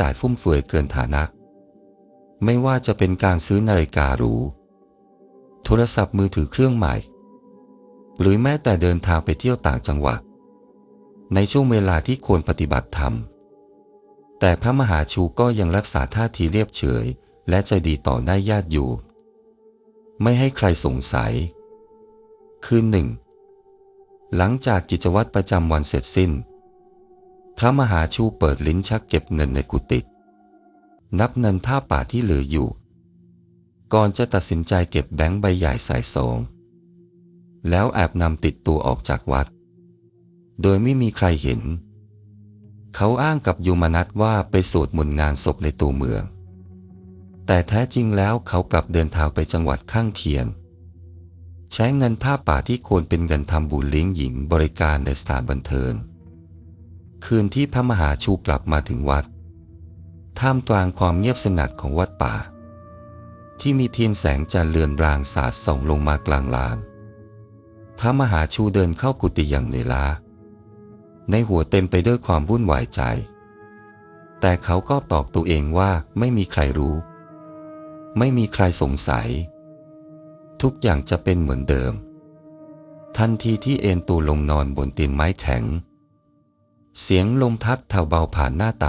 จ่ายฟุ่มเฟือยเกินฐานะ ไม่ว่าจะเป็นการซื้อนาฬิการู โทรศัพท์มือถือเครื่องใหม่ หรือแม้แต่เดินทางไปเที่ยวต่างจังหวัด ในช่วงเวลาที่ควรปฏิบัติธรรม แต่พระมหาชูก็ยังรักษาท่าทีเรียบเฉย และใจดีต่อหน้าญาติอยู่ไม่ให้ใครสงสัย คืนหนึ่งหลังจากกิจวัตรประจำวันเสร็จสิ้น พระมหาชูเปิดลิ้นชักเก็บเงินในกุฏินับเงินผ้าป่าที่เหลืออยู่ ก่อนจะตัดสินใจเก็บแบงค์ใบใหญ่สายสองแล้วแอบนำติดตัวออกจากวัด โดยไม่มีใครเห็น เขาอ้างกับยูมานัทว่าไปสวดมนต์งานศพในตัวเมือง แต่แท้จริงแล้วเขากลับเดินทางไปจังหวัดข้างเคียง ใช้เงินผ้าป่าที่ควรเป็นเงินทำบุญเลี้ยงหญิงบริการในสถานบันเทิง คืนที่พระมหาชูกลับมาถึงวัด ท่ามกลางความเงียบสงัดของวัดป่า ที่มีเทียนแสงจันทร์เลือนรางสาดส่องลงมากลางลาน พระมหาชูเดินเข้ากุฏิอย่างเหนื่อยล้า ในหัวเต็มไปด้วยความวุ่นวายใจ แต่เขาก็ตอบตัวเองว่าไม่มีใครรู้ ไม่มีใครสงสัย ทุกอย่างจะเป็นเหมือนเดิม ทันทีที่เอนตัวลงนอนบนเตียงไม้แข็ง เสียงลมพัดแถวเบาผ่านหน้าต่าง